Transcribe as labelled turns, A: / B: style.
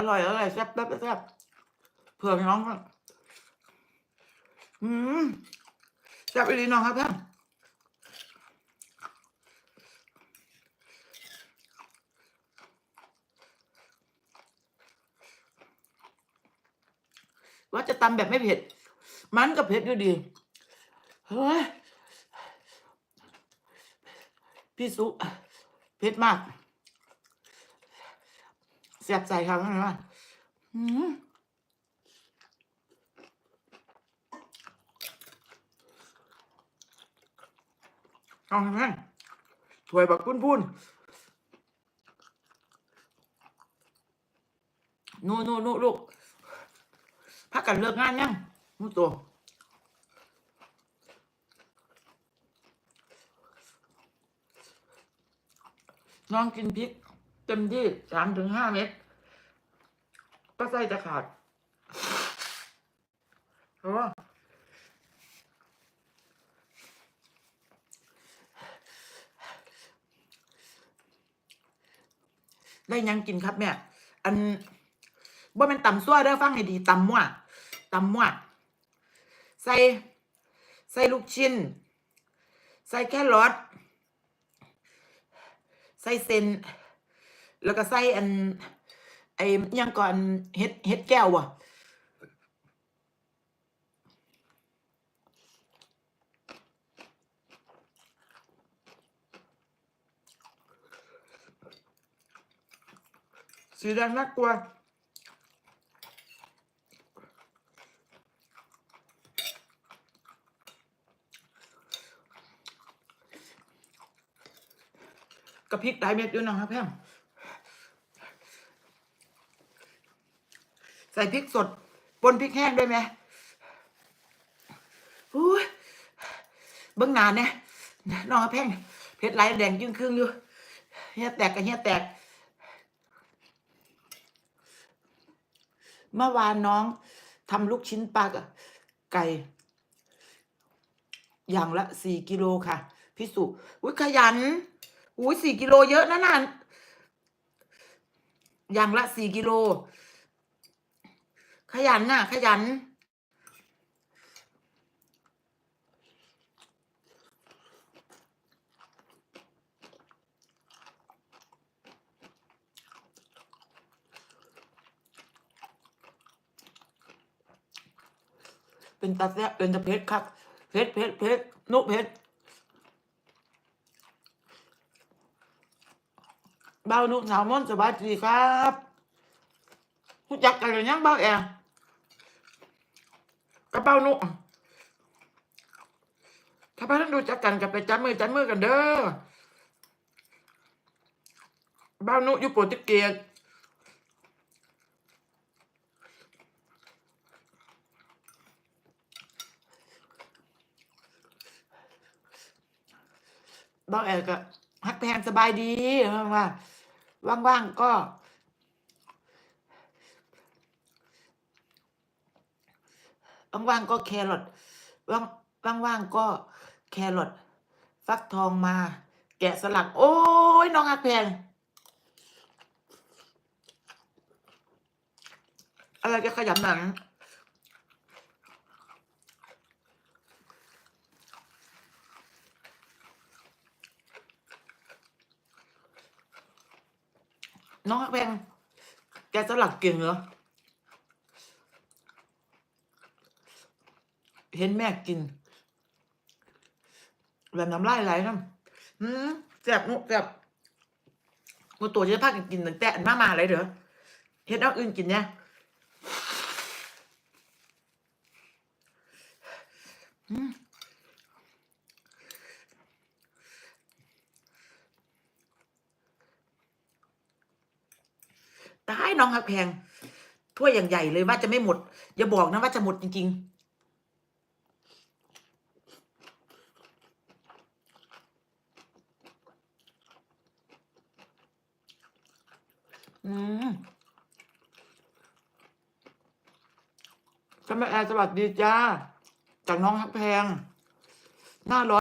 A: อร่อยอร่อยแซ่บแซ่บแซ่บเผื่อน้องก่อนอืมแซ่บไปดีน้องครับท่านว่าจะตำแบบไม่เผ็ด มันก็เผ็ดอยู่ดีเฮ้ยพี่สุเผ็ดมาก แซ่บใจครับนะว่าอืมเอาทำไมถวยแบักปุ้นปุ้นนู่นนู่นนู่นลูกพักกันเลิกงานยังนู่นตัวน้องกินพริกเต็มที่สามถึงห้าเม็ด ก็ไส้จะขาดเพราะว่าได้ยังกินครับแม่ อันว่ามันตำซั่วเด้อฟังให้ดีตำมั่วตำมั่วใส่ใส่ลูกชิ้น ใส่แครอทใส่เส้น แล้วก็ใส่อัน ไอ้ยังก่อนเฮ็ดเฮ็ดแก้วอะสีแดงน่ากลัวกระพริกหลายเม็ดอยู่นะครับแพม ส่พริกสดปนพริกแห้งด้วยไหมอุ้เบื้องหน้าเนี่ยน้องครับแพงเผ็ดหลายแดงจึงครึ่งอยู่เฮียแตกกับเฮียแตก เมื่อวานน้องทำลูกชิ้นปลากับไก่ อย่างละสี่กิโลค่ะ พี่สุอุ้ยขยันอุ้ยสี่กิโลเยอะนะนั่นอย่างละสี่กิโล ขยันน่ะ ขยัน เป็นตาแซ่บเป็นตาเพชรครับเพชรเพชรเพชรนุเพชรเบ้านุสาวมอนสบายดีครับรู้จักกันหรือยังเบ้าแอ กับเบ้านุถ้าพาท่านรู้จักกันกับไปจับมือจับมือกันเด้อบ้านุอยู่โปรตุเกสบ้าแอลก็ฮักแพงสบายดีว่าว่างๆก็ ว่างๆก็แครอทว่างๆก็แครอทฟักทองมา แกะสลัก โอ้ยน้องฮักแพงอะไรจะขยำหนังน้องฮักแพงแกะสลักเก่งเหรอ เห็นแม่กินแบบน้ำลายไหลน้ำอืมแซ่บนุแซ่บกูตัวจะพากันกินตั้งแต่มามาอะไรเด้อเฮ็ดเอาอื่นกินเนี่ยอืมตายน้องฮักแพงถ้วยอย่างใหญ่เลยว่าจะไม่หมด อย่าบอกนะว่าจะหมดจริง ๆ อืมก็แม่แอร์สวัสดีจ้า จากน้องฮักแพง หน้าร้อน